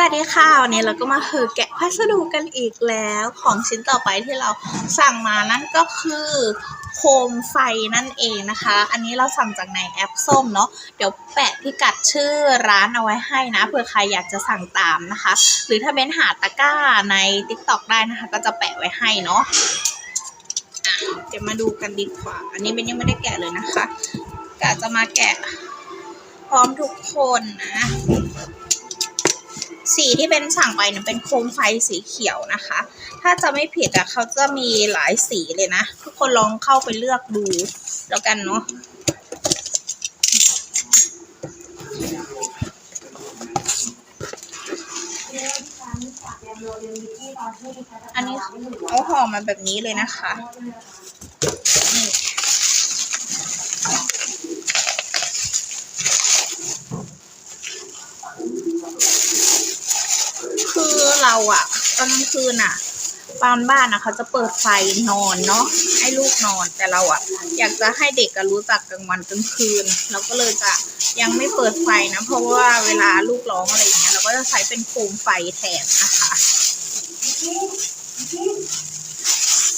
สวัสดีค่ะ วันนี้เราก็มาคือแกะพัสดุกันอีกแล้วของชิ้นต่อไปที่เราสั่งมานั่นก็คือโคมไฟนั่นเองนะคะ อันนี้เราสั่งจากในแอปส้มเนาะเดี๋ยวแปะพิกัดชื่อร้านเอาไว้ให้นะเผื่อใครอยากจะสั่งตามนะคะ หรือถ้าเป็นหาตะกร้าใน t ิ k t o k ได้นะคะ ก็จะแปะไว้ให้เนาะอะเดี๋ยวมาดูกันดีกว่า อันนี้เป็นยังไม่ได้แกะเลยนะคะกะจะมาแกะพร้อมทุกคนนะ สีที่เป็นสั่งไปเนี่ยเป็นโคมไฟสีเขียวนะคะ ถ้าจะไม่ผิดอะเขาจะมีหลายสีเลยนะ ทุกคนลองเข้าไปเลือกดูแล้วกันเนาะอันนี้เขาห่อมาแบบนี้เลยนะคะนี่ คือ เราอะตอนกลางคืนอะตอนบ้านอะเขาจะเปิดไฟนอนเนาะให้ลูกนอนแต่เราอะอยากจะให้เด็กอะรู้จักกลางวันกลางคืน เราก็เลยจะยังไม่เปิดไฟนะ เพราะว่าเวลาลูกร้องอะไรอย่างเงี้ยเราก็จะใช้เป็นโคมไฟแทนนะคะ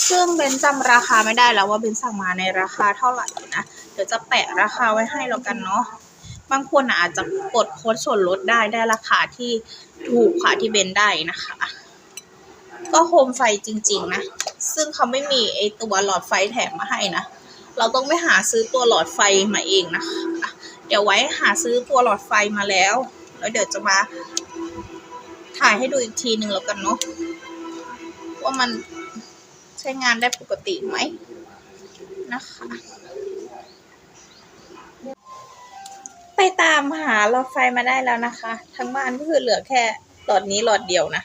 ซึ่งเบนจำราคาไม่ได้แล้วว่าเบนสั่งมาในราคาเท่าไหร่นะ เดี๋ยวจะแปะราคาไว้ให้แล้วกันเนาะ บางคนอาจจะกดโค้ดส่วนลดได้ได้ราคาที่ถูกค่ะที่เบนได้นะคะ ก็โคมไฟจริง ๆ นะ ซึ่งเขาไม่มีไอตัวหลอดไฟแถมมาให้นะ เราต้องไปหาซื้อตัวหลอดไฟมาเองนะคะเดี๋ยวไว้หาซื้อตัวหลอดไฟมาแล้ว แล้วเดี๋ยวจะมาถ่ายให้ดูอีกทีหนึ่งแล้วกันเนาะว่ามันใช้งานได้ปกติไหมนะคะ ไปตามหาหลอดไฟมาได้แล้วนะคะ ทั้งบ้านก็คือเหลือแค่หลอดนี้หลอดเดียวนะ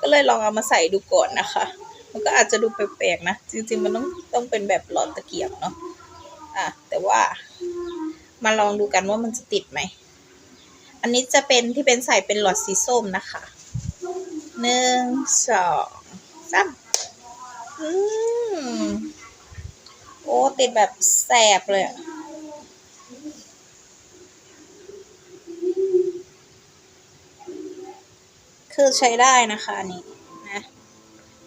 ก็เลยลองเอามาใส่ดูก่อนนะคะ มันก็อาจจะดูแปลกๆนะ จริงๆมันต้องต้องเป็นแบบหลอดตะเกียบเนาะ อะแต่ว่ามาลองดูกันว่ามันจะติดไหม อันนี้จะเป็นที่เป็นใส่เป็นหลอดสีส้มนะคะ หนึ่ง สองสามอืม โอ้ ติดแบบแสบเลยอะ คือใช้ได้นะคะอันนี้นะ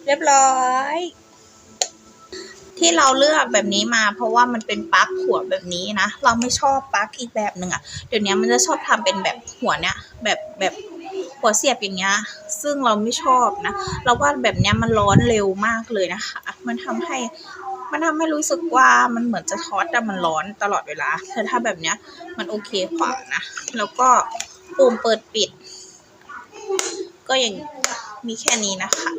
เรียบร้อย ที่เราเลือกแบบนี้มา เพราะว่ามันเป็นปลั๊กหัวแบบนี้นะ เราไม่ชอบปลั๊กอีกแบบหนึ่งอะเดี๋ยวนี้มันจะชอบทำเป็นแบบหัวเนี้ยแบบแบบหัวเสียบอย่างเงี้ย ซึ่งเราไม่ชอบนะ เราว่าแบบเนี้ยมันร้อนเร็วมากเลยนะคะ มันทำให้มันทำให้รู้สึกว่ามันเหมือนจะช็อตแต่มันร้อนตลอดเวลาแต่ถ้าแบบเนี้ยมันโอเคกว่านะ แล้วก็ปุ่มเปิดปิด ก็ยังมีแค่นี้นะคะ